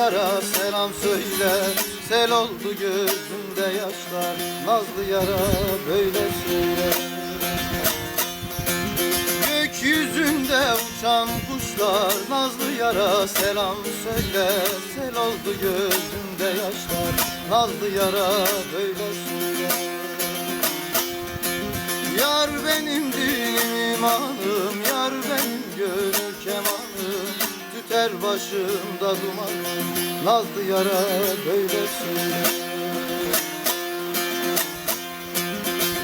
yara selam söyle. Sel oldu gözümde yaşlar Nazlı yara böyle söyle. Gökyüzünde uçan kuşlar Nazlı yara selam söyle. Sel oldu gözümde yaşlar Nazlı yara böyle söyle. Yar benim dinim imanım Yar benim Tüter başımda dumanım Nazlı yara böyle söyle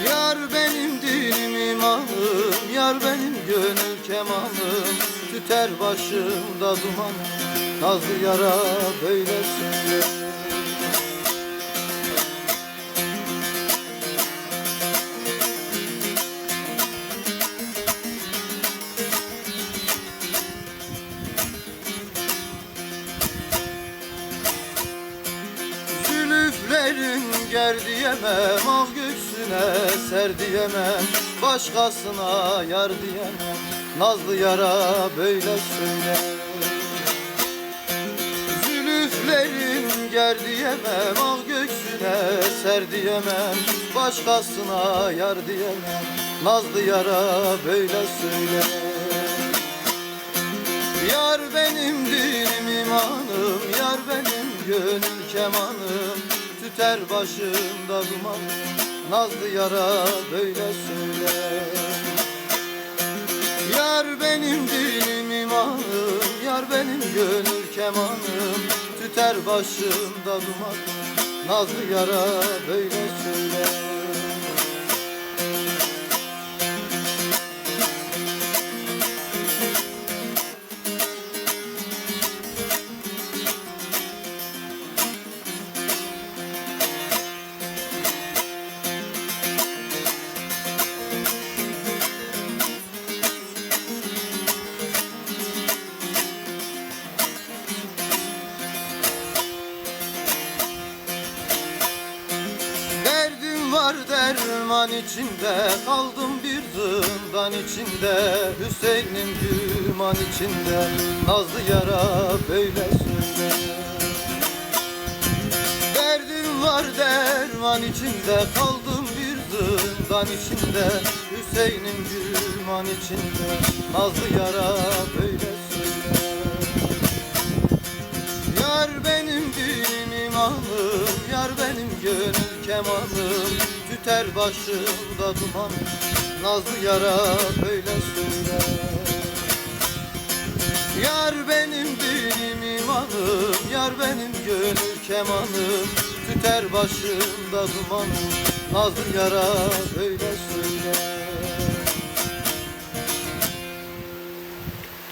Yar benim dinim imanım Yar benim gönül kemanım. Tüter başımda dumanım Nazlı yara böyle söyle Zülüflerin ger diyemem Al göğsüne ser diyemem Başkasına yar diyemem Nazlı yara böyle söyle. Zülüflerin ger diyemem Al göğsüne ser diyemem Başkasına yar diyemem Nazlı yara böyle söyle. Yar benim dinim imanım Yar benim gönül kemanım Tüter başımda dumanım Nazlı yara böyle söyle. Yar benim dinim imanım Yar benim gönül kemanım. Tüter başımda dumanım Nazlı yara böyle söyle Var derman içinde Kaldım bir zindan içinde Hüseyin'im güman içinde Nazlı yara böyle söyle Derdim var derman içinde Kaldım bir zindan içinde Hüseyin'im güman içinde Nazlı yara böyle söyle Yar benim dinim imanım Yar benim gönül kemanım Tüter başımda dumanım Nazlı yara böyle söyle Yar benim dinim imanım Yar benim gönül kemanım. Tüter başımda dumanım Nazlı yara böyle